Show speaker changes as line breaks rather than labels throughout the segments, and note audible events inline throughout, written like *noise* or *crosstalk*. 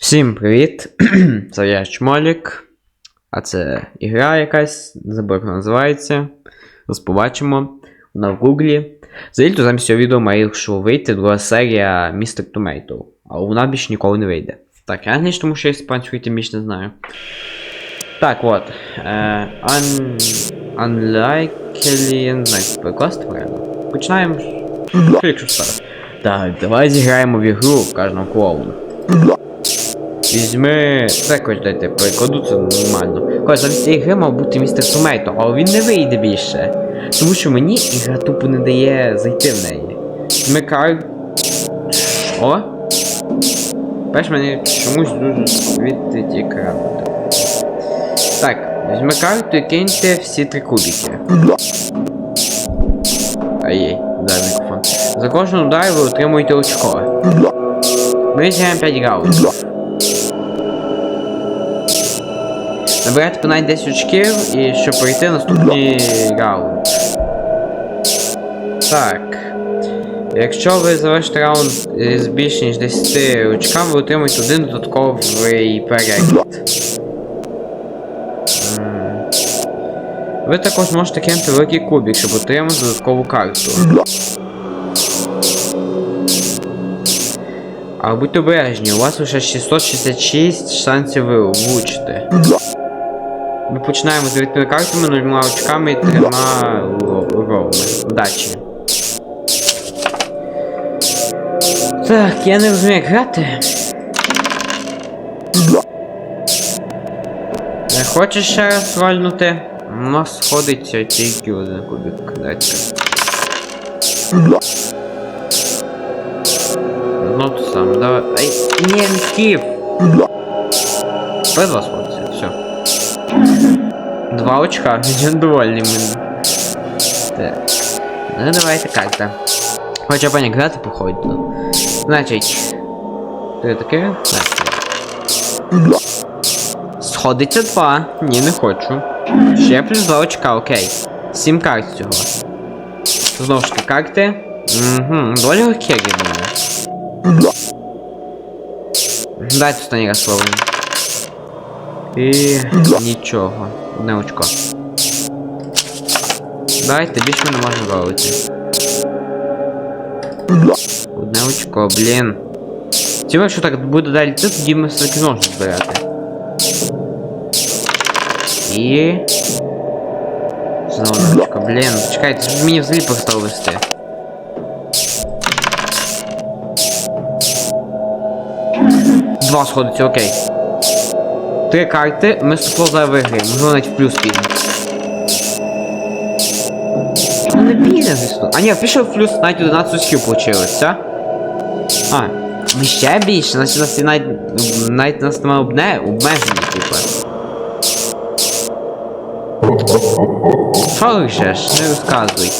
Всім привіт! *clears throat* Це я Чмолік. А це ігра якась, забув, як вона називається. Ось побачимо. Вона в гуглі. Взагалі то замість цього відео має що вийти друга серія Mr. Tomato. Але вона більше ніколи не вийде. Так, я англійсь, тому що я іспанською тим більше не знаю. Так, от. Е, un... Unlikely, я не знаю, як перекласти правильно. Починаємо. Якщо. Так, давай зіграємо в ігру, каже нам клоун. Візьми. Так ось дайте перекладу, це нормально. Каже, замість цієї гри мав бути містер Томейто, але він не вийде більше. Тому що мені ігра тупо не дає зайти в неї. Візьми. О? Перш мене чомусь дуже світить екран. Так, візьми карту і киньте всі три кубики. Ай-яй, дай мікрофон. За кожен удар ви отримуєте очко. Ми зіграємо 5 раундів. Набирайте понад 10 очків і щоб пройти наступний раунд. Так. Якщо ви завершите раунд з більше ніж 10 очками, ви отримуєте один додатковий перегляд. Ви також можете кинути великий кубик, щоб отримати додаткову карту. А будьте обережні, у вас лише 666 шансів ви влучити. Ми починаємо з 9 картами, 0 очками і 3 ровами. Удачі. Так, я не розумію, як грати. Не хочеш ще раз вальнути? У нас сходиться тільки один кубик. Дайте. Ну то сам, давай. Ай, не, не скіп! Сходиться, все. Два очка, він довольний мене. Так. Ну давайте как-то. Хоча б не грати походу. Ну. Значить. Ти таке? Так. Сходиться два. Ні, не хочу. Ще плюс два очка, окей. Сім карт цього. Знову ж таки карти. Угу, доволі легкі, я думаю. Дайте останній раз спробуємо. І нічого. Одне очко. Дайте, більше ми не можемо робити. Одне очко, блін. Цього, якщо так буде далі йти, тоді ми все-таки зможемо збирати. І... Знову одне очко, блін. Чекайте, щоб мені взагалі перестало вести. Два сходиться, окей. Три карти, ми за виграємо, можливо навіть в плюс підемо. Ну не піде, звісно. А ні, пішов в плюс навіть 11 очків получилось, а? Ми ще більше, значить нас навіть, навіть нас немає обне, обмеження, типу. Що же не розказуй.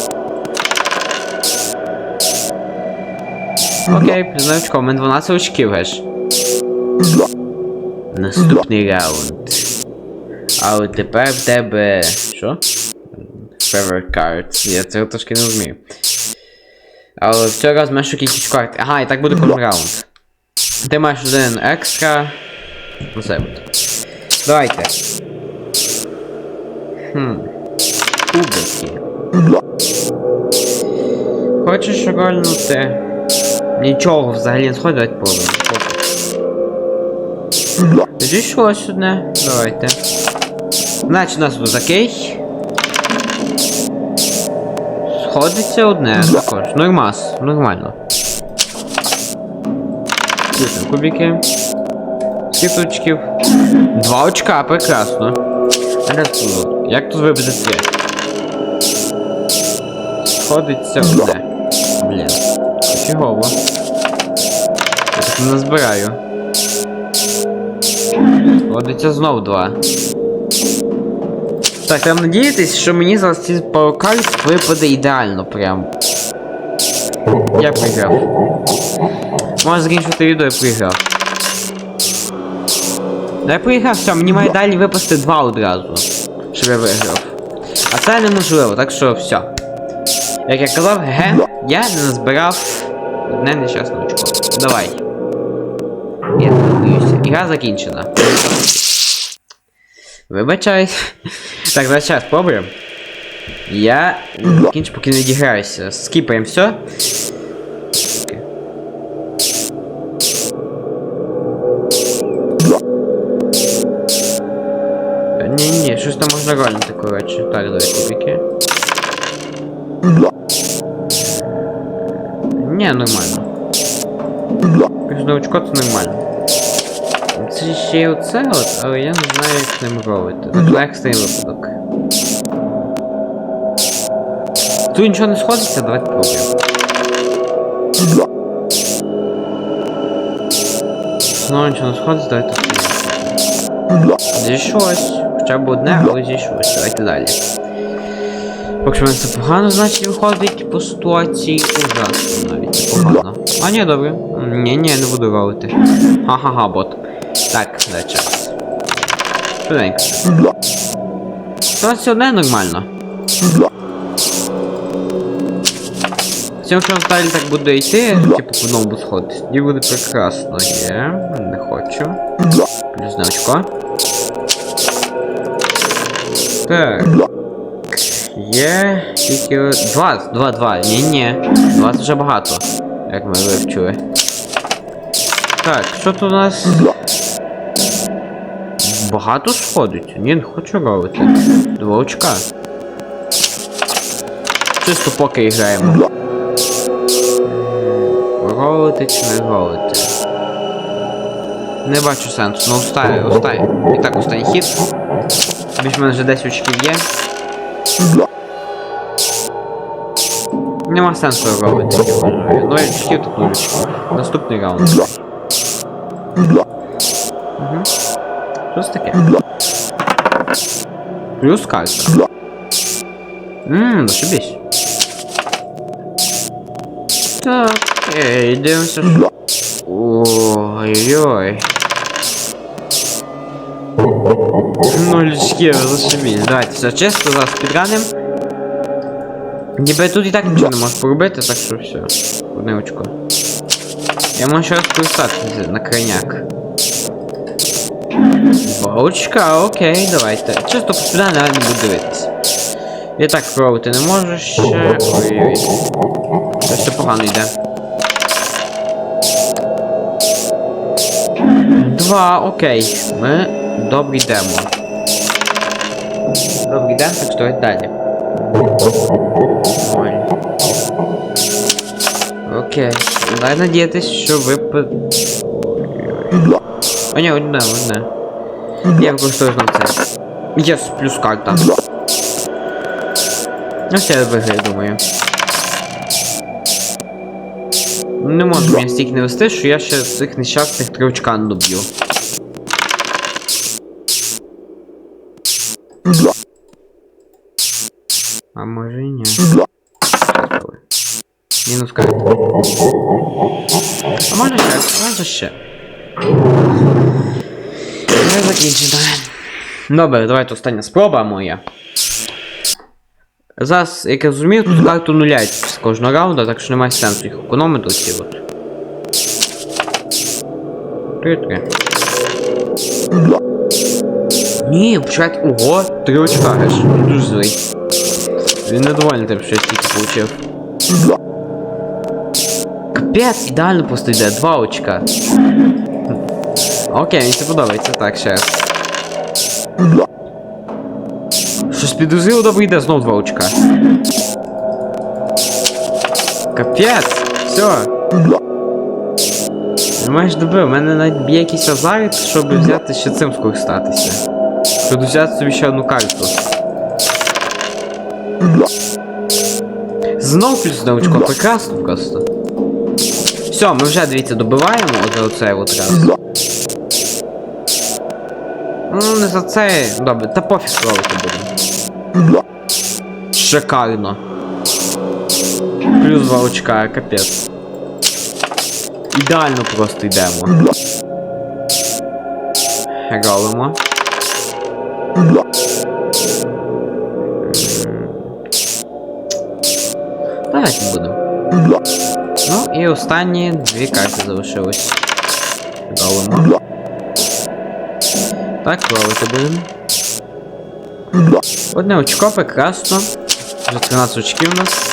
Окей, на очко, у мене 12 очків, геш. Наступний раунд. А от тепер в тебе. Що? Favorite cards. Я цього трошки не розумію. Але в цього разу маєш кількість карт. Ага, і так буде кожен раунд. Ти маєш один екстра. Оце буде. Давайте. Хм. Кубики. Хочеш рольнути? Нічого взагалі не сходить, давайте пробуємо. Тоді щось одне. Давайте. Значить, у нас тут такий. Сходиться одне також. Нормас, нормально. Скільки кубики. Скільки очків? Два очка, прекрасно. Як тут вибити три? Сходиться одне. Блін. Фігово. Я так не назбираю. Сходиться знов два. Так, треба надіятись, що мені зараз ці пару карт випаде ідеально прям. Я приграв. Можна закінчити відео і приграв. Ну, Я приграв, все, мені має далі випасти два одразу. Щоб я виграв. А це неможливо, так що все. Як я казав, ге, я не назбирав одне нещасне очко. Давай. Я не. ігра закінчена. Вибачай. Так, давай ще раз спробуємо. Я закінчу, поки не відіграюся. Скіпаємо все. Ні-ні, щось там можна рольнути, коротше. Так, давай кубики. Ні, нормально. Кожне очко це нормально. Ще й оце от, але я не знаю, як з ним робити. Так, випадок. Тут нічого не сходиться, давайте пробуємо. Знову нічого не сходиться, давайте спробуємо. Зійшлось. Хоча б одне, але зійшлось. Давайте далі. В мене це погано, значить виходить по ситуації ужасно навіть погано. А ні, добре. Ні, ні, не буду робити. Ха-ха-ха, бот. Час. Швиденько. Все одне нормально. Це якщо далі так буде йти, типу по новому сходити, тоді буде прекрасно. Є, не хочу. Плюс значко. Так. Є тільки. Два, два, два. Ні-ні. Два це вже багато. Як ми вивчили. Так, що тут у нас? Багато сходить? Ні, не хочу робити. Два очка. Чисто поки граємо. Ролити чи не ролити? Не бачу сенсу, ну остави, остави. І так останній хід. Більш мене вже 10 очків є. Нема сенсу робити. Ну, очків тут очків. Наступний раунд. Що це таке? Плюс карта. Ммм, зашибись. Так, ей, дивимося. Ой-ой-ой. Ну, очків, зашибись. Давайте, все чисто, зараз підраним. Ніби тут і так нічого не можеш поробити, так що все. Одне очко. Я можу ще раз користатися на крайняк. Очка, окей, давайте. Чисто сюди не буду дивитися. Я так пробувати не можу ще. Ой-ой. Це погано йде. Два, окей. Ми добре йдемо. Добре йдемо, так давайте далі. Ой. Окей. Дай надіятись, що ви. А ні, одне, одне. Я використовую знову це. Єс, плюс карта. Ну все, я виграю, думаю. Не можу мені стільки не вести, що я ще цих нещасних три доб'ю. А може і ні. Мінус карта. А можна ще? Можна ще. Закінчено. Добре, давайте остання спроба моя. Зараз, як я розумію, тут карту нуляють з кожного раунду, так що немає сенсу їх економити оці от. Три-три. Ні, почекайте. Ого, три очка аж. Дуже злий. Він недовольний тим, що я стільки получив. Капець, ідеально просто йде, два очка. Окей, мені це подобається, так, ще. Щось підозріло добре йде, знов два очка. Капець! Все. Маєш доби, у мене навіть є якийсь азарт, щоб взяти ще цим скористатися. Щоб взяти собі ще одну карту. Знов плюс одне очко, прекрасно просто. Все, ми вже дивіться добиваємо за оцей от раз. Не за це. Добре, та пофіг робити будемо. Шикарно. Плюс два очка, капець. Ідеально просто йдемо. Робимо. Давайте будемо. Ну і останні дві карти залишились. Робимо. Так, пробувати будемо. Одне очко, прекрасно. Вже 13 очків у нас.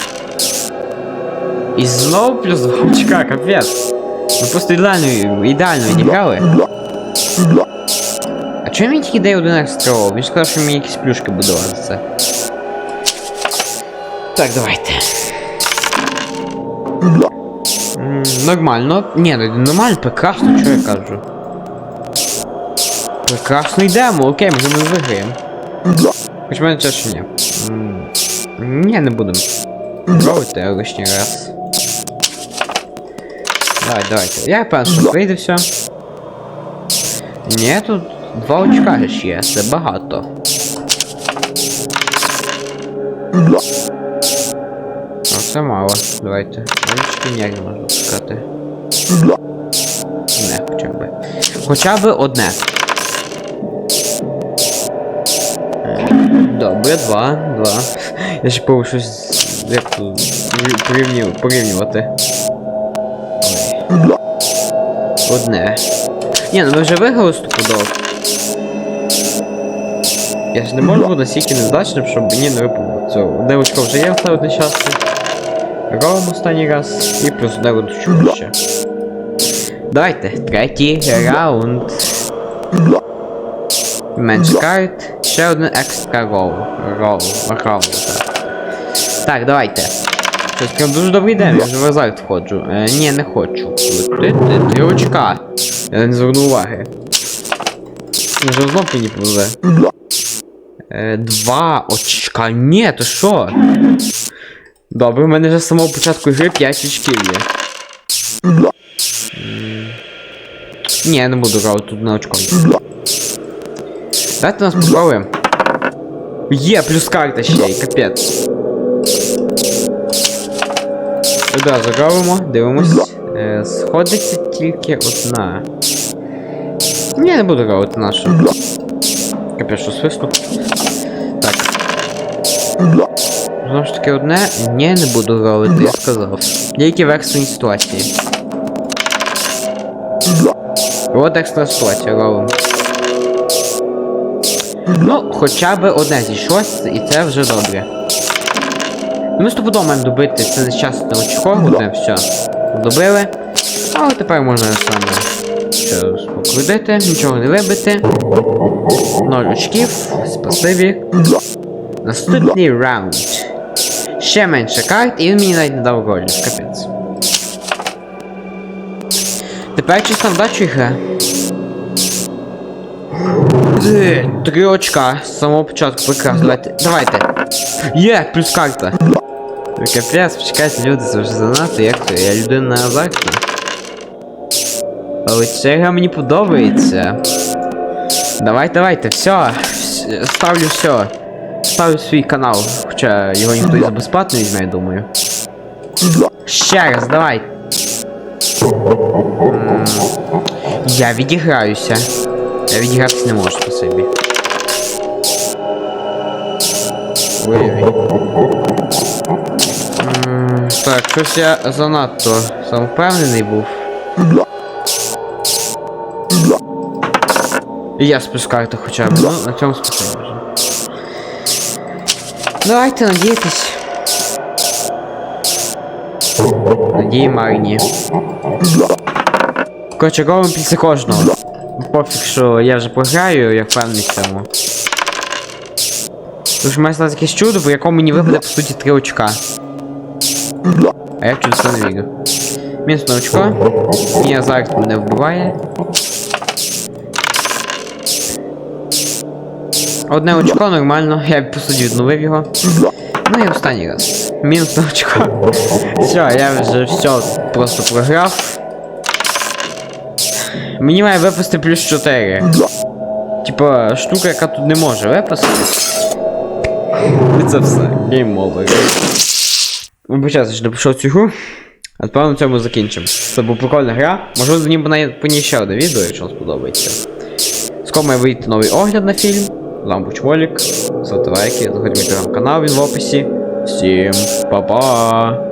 І знову плюс 2 очка, капець. Ми просто ідеально, ідеально відіграли. А чому він тільки дає один екстра? Він сказав, що мені якісь плюшки будували за це. Так, давайте. Нормально. Ні, ну нормально, прекрасно, що я кажу. Прекрасно йдемо, окей, ми думаю, виграємо. Хоч мене чаще ні. Ні, не будемо. Пробуйте лишній раз. Давай, давайте. Я певен, що вийде все. Ні, тут два очка ж є, це багато. Ну, це мало. Давайте. Очки ніяк не можна пускати. Не, хоча б. Хоча б одне. Добре, два, два. Я ще пробую щось як порівню- порівнювати. Одне. Ні, ну ми вже виграли стопудово. Я ж не можу бути настільки невдачним, щоб мені не випало цього. Одне очко вже є все одночасно. Робимо останній раз і плюс одне очко ще. Давайте, третій раунд. Менш карт. Ще один екстра рол. Рол. Рол. Так. Так, давайте. Щось дуже добрий день, я вже в азарт входжу. Е, ні, не хочу. Ти, ти, три очка. Я не зверну уваги. Вже знов мені повезе. Е, два очка. Ні, то що? Добре, в мене вже з самого початку гри 5 очків є. Ні, я не буду грати тут на очко. Давайте нас попробуємо. Є, плюс карта ще й, капець. Одразу робимо, дивимось. Е, сходиться тільки одна. Ні, не буду робити нашу. Капець, що свисту. Так. Знову ж таки одне. Ні, не буду робити, я сказав. Тільки в екстреній ситуації. От екстра ситуація робимо. Ну, хоча б одне зійшлося, і це вже добре. Ми стопудово маємо добити це нещасне очко, одне все. Добили. Але тепер можна саме покрутити, нічого не вибити. Ноль очків, спасибі. Наступний раунд. Ще менше карт, і він мені навіть не дав ролі, капець. Тепер чисто вдачу гра. Е, Три очка з самого початку прекрасно. Давайте. Давайте. Є, плюс карта. Капець, почекайте, люди, це вже занадто, як то? Я людина азартна. Але ця гра мені подобається. Давай, давайте, все. Вс- Ставлю все. Ставлю свій канал. Хоча його ніхто із безплатно візьме, я думаю. Ще раз, давай. М, Я відіграюся. Я відігратися не можу по собі. Так, щось я занадто самовпевнений був. І я спускаю-то хоча б. Ну, на цьому спокійно вже. Давайте надіятись. Надії марні. Коротше, робимо після кожного. Пофіг, що я вже програю, я впевнений в цьому. Тож має стати якесь чудо, по якому мені випаде по суті три очка. А я в чудеса не вірю. Мінус на очко. Мій азарт мене вбиває. Одне очко нормально, я по суті відновив його. Ну і останній раз. Мінус на очко. Все, я вже все просто програв. Мені має випасти плюс 4. Типа, штука, яка тут не може випасти. І це все. Гейм over. Вибачайте, що пішов цю гру. А тепер на цьому закінчимо. Це була прикольна гра. Можливо, за ним по ній ще одне відео, якщо вам сподобається. Скоро має вийти новий огляд на фільм. Ламбуч Волік. Ставте лайки, заходьте в мій телеграм-канал, він в описі. Всім па-па!